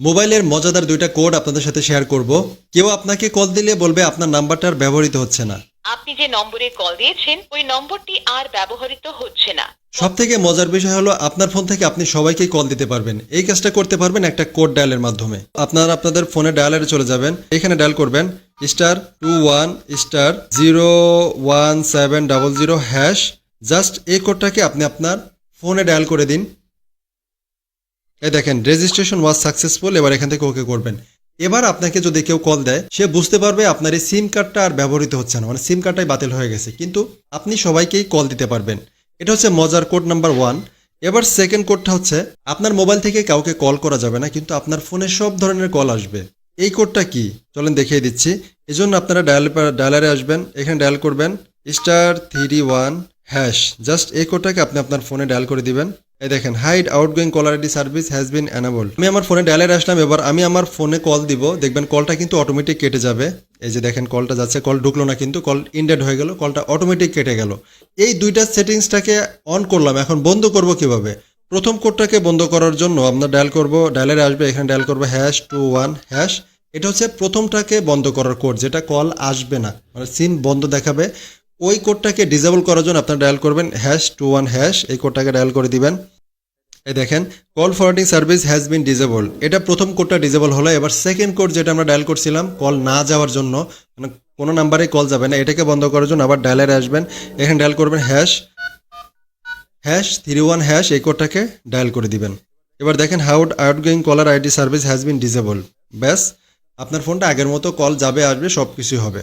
মোবাইলের মজাদার দুইটা কোড আপনাদের সাথে শেয়ার করব। কেউ আপনাকে কল দিলে বলবে আপনার নাম্বারটা আর ব্যবহৃত হচ্ছে না। আপনি যে নম্বরে কল দিয়েছেন ওই নম্বরটি আর ব্যবহৃত হচ্ছে না। সব থেকে মজার বিষয় হলো আপনার ফোন থেকে আপনি সবাইকে কল দিতে পারবেন। এই কাজটা করতে পারবেন একটা কোড ডায়ালের মাধ্যমে। আপনারা আপনাদের ফোনে ডায়ালারে চলে যাবেন এখানে ডায়াল করবেন star two one star zero one seven double zero hash. Just এই কোডটাকে আপনি আপনার ফোনে ডায়াল করে দিন। এই দেখেন রেজিস্ট্রেশন ওয়াজ সাকসেসফুল এবার এখান থেকে ওকে করবেন। এবার আপনাকে যদি কেউ কল দেয়, সে বুঝতে পারবে আপনার এই সিম কার্ডটা আর ব্যবহৃত হচ্ছে না মানে সিম কার্ডটাই বাতিল হয়ে গেছে। কিন্তু আপনি সবাইকেই কল দিতে পারবেন। এটা হচ্ছে মজার কোড নাম্বার ওয়ান এবার সেকেন্ড কোডটা হচ্ছে, আপনার মোবাইল থেকে কাউকে কল করা যাবে না, কিন্তু আপনার ফোনে সব ধরনের কল আসবে। এই কোডটা কি? চলেন দেখিয়ে দিচ্ছি। এই জন্য আপনারা ডায়াল ডায়ালারে আসবেন, এখানে ডায়াল করবেন star three one hash just এই কোডটাকে আপনি আপনার ফোনে ডায়াল করে দিবেন। এই দেখেন hide outgoing caller ID service has been enable আমি আমার ফোনে ডায়ালারে আসলাম, এবার আমি আমার ফোনে কল দিব, দেখবেন কলটা কিন্তু অটোমেটিক কেটে যাবে। এই যে দেখেন কলটা যাচ্ছে কল ঢুকলো না কিন্তু কল ইনডেড হয়ে গেল কলটা অটোমেটিক কেটে গেল। এই দুইটা সেটিংসটাকে অন করলাম, এখন বন্ধ করব কীভাবে? প্রথম কোডটাকে বন্ধ করার জন্য আপনার ডায়াল করব ডায়ালারে আসবে, এখানে ডায়াল করব হ্যাশ টু ওয়ান হ্যাশ এটা হচ্ছে প্রথমটাকে বন্ধ করার কোড যেটা কল আসবে না মানে সিম বন্ধ দেখাবে। ওই কোডটাকে ডিসেবল করার জন্য আপনারা ডায়াল করবেন হ্যাশ টু ওয়ান হ্যাশ এই কোডটাকে ডায়াল করে দিবেন। এই দেখেন call forwarding service has been disable এটা প্রথম কোডটা ডিজেবল হলো, এবার সেকেন্ড কোড যেটা আমরা ডায়াল করছিলাম কল না যাওয়ার জন্য মানে কোনো নাম্বারে কল যাবে না, এটাকে বন্ধ করার জন্য আবার ডায়ালারে আসবেন। এখানে ডায়াল করবেন hash hash three one hash এই কোডটাকে ডায়াল করে দিবেন। এবার দেখেন hide outgoing caller ID service has been disable ব্যাস, আপনার ফোনটা আগের মতো কল যাবে, আসবে সব কিছুই হবে।